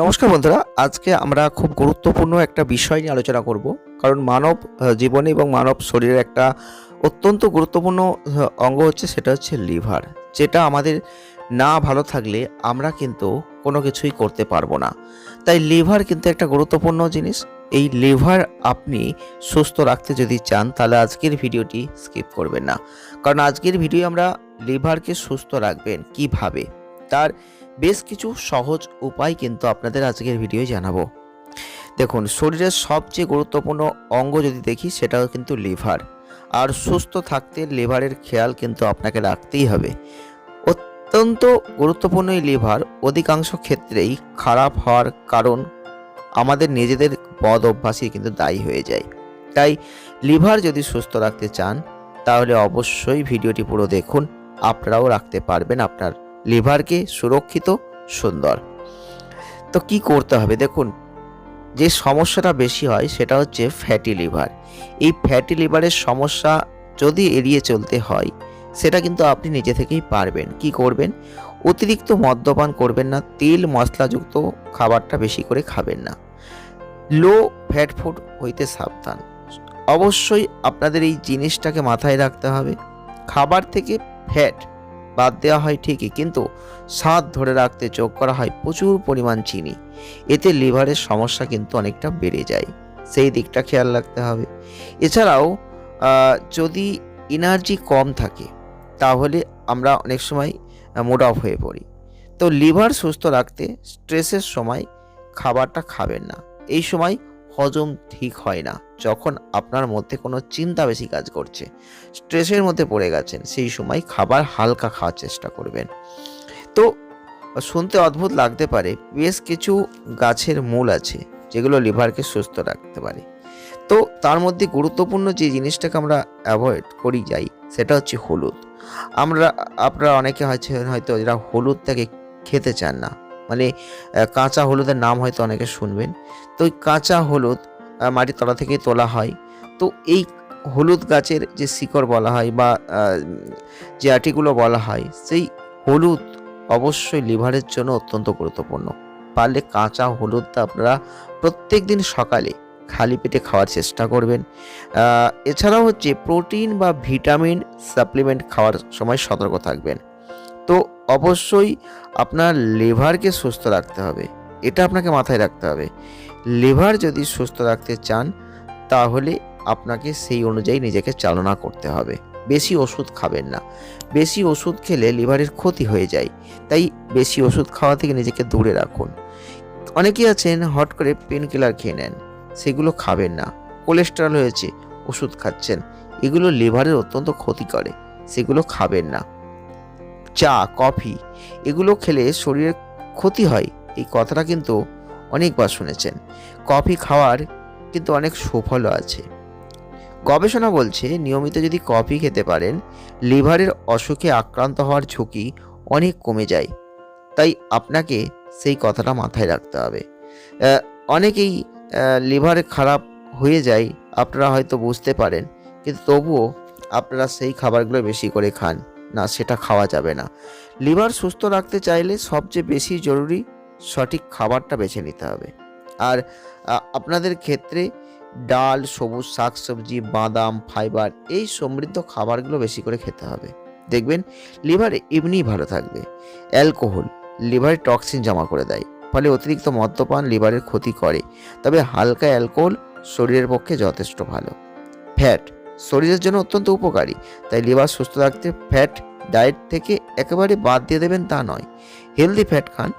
নমস্কার বন্ধুরা, আজকে আমরা খুব গুরুত্বপূর্ণ একটা বিষয় নিয়ে আলোচনা করব। কারণ মানব জীবনে এবং মানব শরীরের একটা অত্যন্ত গুরুত্বপূর্ণ অঙ্গ হচ্ছে সেটা হচ্ছে লিভার, যেটা আমাদের না ভালো থাকলে আমরা কিন্তু কোনো কিছুই করতে পারব না। তাই লিভার কিন্তু একটা গুরুত্বপূর্ণ জিনিস। এই লিভার আপনি সুস্থ রাখতে যদি চান, তাহলে আজকের ভিডিওটি স্কিপ করবেন না। কারণ আজকের ভিডিও আমরা লিভারকে সুস্থ রাখবেন কীভাবে? তার বেশ কিছু সহজ উপায় কিন্তু আপনাদের আজকের ভিডিও জানাব। দেখুন, শরীরের সবচেয়ে গুরুত্বপূর্ণ অঙ্গ যদি দেখি, সেটাও কিন্তু লিভার। আর সুস্থ থাকতে লিভারের খেয়াল কিন্তু আপনাকে রাখতেই হবে। অত্যন্ত গুরুত্বপূর্ণ এই লিভার অধিকাংশ ক্ষেত্রেই খারাপ হওয়ার কারণ আমাদের নিজেদের পদ অভ্যাসই কিন্তু দায়ী হয়ে যায়। তাই লিভার যদি সুস্থ রাখতে চান, তাহলে অবশ্যই ভিডিওটি পুরো দেখুন। আপনারাও রাখতে পারবেন আপনার লিভারকে সুরক্ষিত, সুন্দর। তো কি করতে হবে? দেখুন, যে সমস্যাটা বেশি হয় সেটা হচ্ছে ফ্যাটি লিভার এই ফ্যাটি লিভারের সমস্যা যদি এড়িয়ে চলতে হয়, সেটা কিন্তু আপনি নিজে থেকেই পারবেন। কি করবেন? অতিরিক্ত মদ্যপান করবেন না, তেল মশলাযুক্ত খাবারটা বেশি করে খাবেন না। লো ফ্যাট ফুড হইতে সাবধান। অবশ্যই আপনাদের এই জিনিসটাকে মাথায় রাখতে হবে। খাবার থেকে ফ্যাট বাদ দেওয়া হয় ঠিকই, কিন্তু স্বাদ ধরে রাখতে যোগ করা হয় প্রচুর পরিমাণ চিনি। এতে লিভারের সমস্যা কিন্তু অনেকটা বেড়ে যায়। সেই দিকটা খেয়াল রাখতে হবে। এছাড়াও যদি এনার্জি কম থাকে, তাহলে আমরা অনেক সময় মুড অফ হয়ে পড়ি। তো লিভার সুস্থ রাখতে স্ট্রেসের সময় খাবারটা খাবেন না। এই সময় হজম ঠিক হয় না, যখন আপনার মধ্যে কোনো চিন্তা বেশি কাজ করছে, স্ট্রেসের মধ্যে পড়ে গেছেন, সেই সময় খাবার হালকা খাওয়ার চেষ্টা করবেন। তো, শুনতে অদ্ভুত লাগতে পারে, বেশ কিছু গাছের মূল আছে, যেগুলো লিভারকে সুস্থ রাখতে পারে। তো, তার মধ্যে গুরুত্বপূর্ণ যে জিনিসটাকে আমরা অ্যাভয়েড করি যাই, সেটা হচ্ছে হলুদ। আমরা, আপনারা অনেকে হয়তো যারা হলুদটাকে খেতে চান না মানে কাঁচা হলুদের নাম হয়তো অনেকে শুনবেন। তো ওই কাঁচা হলুদ মাটির তলা থেকে তোলা হয়। তো এই হলুদ গাছের যে শিকড় বলা হয় বা যে আটিগুলো বলা হয়, সেই হলুদ অবশ্যই লিভারের জন্য অত্যন্ত গুরুত্বপূর্ণ। পারলে কাঁচা হলুদটা আপনারা প্রত্যেক দিন সকালে খালি পেটে খাওয়ার চেষ্টা করবেন। এছাড়াও হচ্ছে প্রোটিন বা ভিটামিন সাপ্লিমেন্ট খাওয়ার সময় সতর্ক থাকবেন। অবশ্যই আপনার লিভারকে সুস্থ রাখতে হবে। এটা আপনাকে মাথায় রাখতে হবে। লিভার যদি সুস্থ রাখতে চান, তাহলে আপনাকে সেই অনুযায়ী নিজেকে চালনা করতে হবে। বেশি ওষুধ খাবেন না। বেশি ওষুধ খেলে লিভারের ক্ষতি হয়ে যায়। তাই বেশি ওষুধ খাওয়া থেকে নিজেকে দূরে রাখুন। অনেকেই আছেন, হট করে পেন কিলার খেয়ে নেন। সেগুলো খাবেন না। কোলেস্টেরল হয়েছে, ওষুধ খাচ্ছেন। এগুলো লিভারের অত্যন্ত ক্ষতি করে। সেগুলো খাবেন না। চা, কফি এগুলো খেলে শরীরের ক্ষতি হয়। এই কথাটা কিন্তু অনেকবার শুনেছেন। কফি খাওয়ার কিন্তু অনেক সুফলও আছে। গবেষণা বলছে, নিয়মিত যদি কফি খেতে পারেন, লিভারের অসুখে আক্রান্ত হওয়ার ঝুঁকি অনেক কমে যায়। তাই আপনাকে সেই কথাটা মাথায় রাখতে হবে। অনেকেই লিভার খারাপ হয়ে যায়, আপনারা হয়তো বুঝতে পারেন। কিন্তু তবুও আপনারা সেই খাবারগুলো বেশি করে খান। না সেটা খাওয়া যাবে না। লিভার সুস্থ রাখতে চাইলে সবচেয়ে বেশি জরুরি সঠিক খাবারটা বেছে নিতে হবে। আর আপনাদের ক্ষেত্রে ডাল, সবুজ শাকসবজি, বাদাম, ফাইবার এই সমৃদ্ধ খাবারগুলো বেশি করে খেতে হবে। দেখবেন লিভার এমনিই ভালো থাকবে। অ্যালকোহল লিভারে টক্সিন জমা করে দেয়, ফলে অতিরিক্ত মদ্যপান লিভারের ক্ষতি করে। তবে হালকা অ্যালকোহল শরীরের পক্ষে যথেষ্ট ভালো। ফ্যাট শরীরের জন্য অত্যন্ত উপকারী। তাই লিভার সুস্থ রাখতে ফ্যাট ডায়েট থেকে একেবারে বাদ দিয়ে দেবেন তা নয়। হেলদি ফ্যাট খান।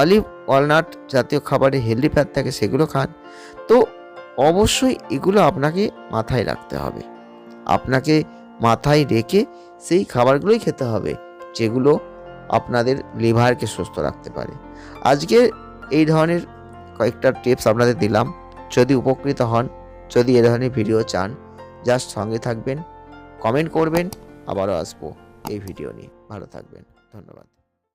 অলিভ ওয়ালনাট জাতীয় খাবারে হেলদি ফ্যাট থাকে সেগুলো খান। তো অবশ্যই এগুলো আপনাকে মাথায় রাখতে হবে। আপনাকে মাথায় রেখে সেই খাবারগুলোই খেতে হবে, যেগুলো আপনাদের লিভারকে সুস্থ রাখতে পারে। আজকে এই ধরনের কয়েকটা টিপস আপনাদের দিলাম। যদি উপকৃত হন, যদি এ ধরনের ভিডিও চান জাস্ট সঙ্গে থাকবেন কমেন্ট করবেন আবারও আসব এই ভিডিও নিয়ে। ভালো থাকবেন ধন্যবাদ।